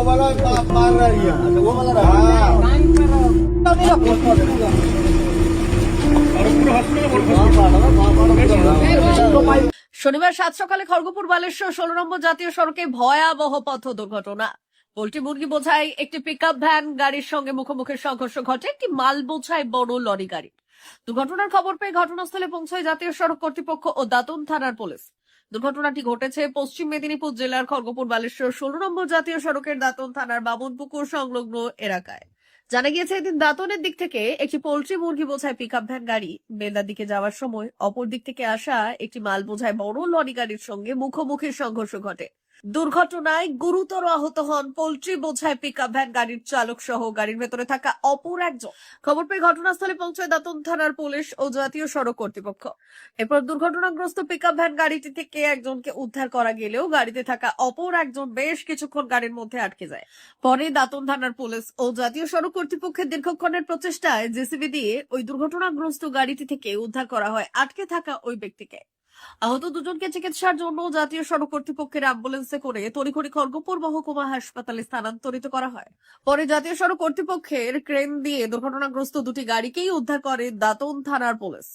वो वाला पा- पार रही है अच्छा वो वाला रहा শনিবার সাত সকালে খড়গপুর বালেশ্বর ষোলো নম্বর জাতীয় সড়কে ভয়াবহ পথ দুর্ঘটনা পোল্ট্রি মুরগি বোঝাই একটি পিকআপ ভ্যান গাড়ির সঙ্গে মুখোমুখি সংঘর্ষ ঘটে একটি মাল বোঝাই বড় লরি গাড়ি দুর্ঘটনার খবর পেয়ে ঘটনাস্থলে পৌঁছায় জাতীয় সড়ক কর্তৃপক্ষ ও দাতুন থানার পুলিশ দুর্ঘটনাটি ঘটেছে পশ্চিম মেদিনীপুর জেলার খড়গপুর বালেশ্বর ষোলো নম্বর জাতীয় সড়কের দাঁতন থানার বামনপুকুর সংলগ্ন এলাকায়। জানা গিয়েছে, এদিন দাঁতনের দিক থেকে একটি পোল্ট্রি মুরগি বোঝায় পিক আপ ভ্যান গাড়ি। বেলদার দিকে যাওয়ার সময় অপর দিক থেকে আসা একটি মাল বোঝায় বড় লরি গাড়ির সঙ্গে মুখোমুখি সংঘর্ষ ঘটে। দুর্ঘটনায় গুরুতর আহত হন পোল্ট্রি বোঝায় পিকআপ ভ্যান গাড়ির চালক সহ গাড়ির ভেতরে থাকা অপর একজন। খবর পেয়ে ঘটনাস্থলে পৌঁছায় দাতন থানার পুলিশ ও জাতীয় সড়ক কর্তৃপক্ষ। এরপর দুর্ঘটনাগ্রস্ত পিকআপ ভ্যান গাড়িটি থেকে একজনকে উদ্ধার করা গেলেও গাড়িতে থাকা অপর একজন বেশ কিছুক্ষণ গাড়ির মধ্যে আটকে যায়। পরে দাতন থানার পুলিশ ও জাতীয় সড়ক কর্তৃপক্ষের দীর্ঘক্ষণের প্রচেষ্টায় জেসিবি দিয়ে ওই দুর্ঘটনাগ্রস্ত গাড়িটি থেকে উদ্ধার করা হয় আটকে থাকা ওই ব্যক্তিকে। আহত দুজনকে চিকিৎসার জন্য জাতীয় সড়ক কর্তৃপক্ষের অ্যাম্বুলেন্সে করে তড়িঘড়ি খড়গপুর মহকুমা হাসপাতালে স্থানান্তরিত করা হয়। পরে জাতীয় সড়ক কর্তৃপক্ষের ক্রেন দিয়ে দুর্ঘটনাগ্রস্ত দুটি গাড়িকেই উদ্ধার করে দাতন থানার পুলিশ।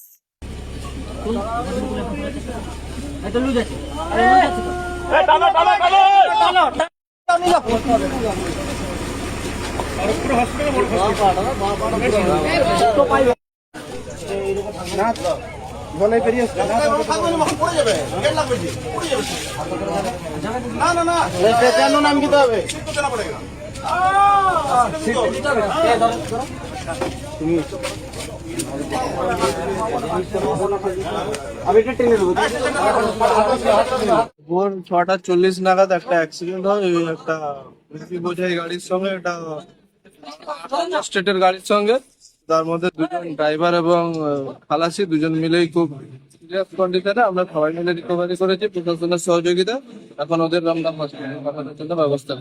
জলে পেরিয়ে এসছে না না না কেন নাম দিতে হবে। আমি এটা টেনে দেবো ভোর ছটা চল্লিশ নাগাদ একটা অ্যাক্সিডেন্ট হয় ওই একটা বোঝাই গাড়ির সঙ্গে একটা স্টেটের গাড়ির সঙ্গে। তার মধ্যে দুজন ড্রাইভার এবং খালাসি দুজন মিলেই খুব সিরিয়াস কন্ডিশনে আমরা সবাই মিলে রিকভারি করেছি প্রশাসনের সহযোগিতা। এখন ওদের জন্য ব্যবস্থা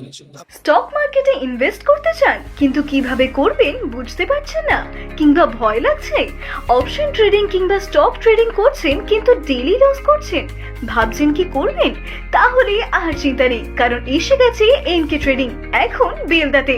স্টক মার্কেটে ইনভেস্ট করতে চান, কিন্তু কীভাবে করবেন বুঝতে পারছেন না, কিংবা ভয় লাগছে? অপশন ট্রেডিং কিংবা স্টক ট্রেডিং করছেন, কিন্তু ডেলি লস করছেন, ভাবছেন কি করবেন? তাহলে আর চিন্তা নেই, কারণ এসে গেছে এনকে ট্রেডিং এখন বেলদাতে।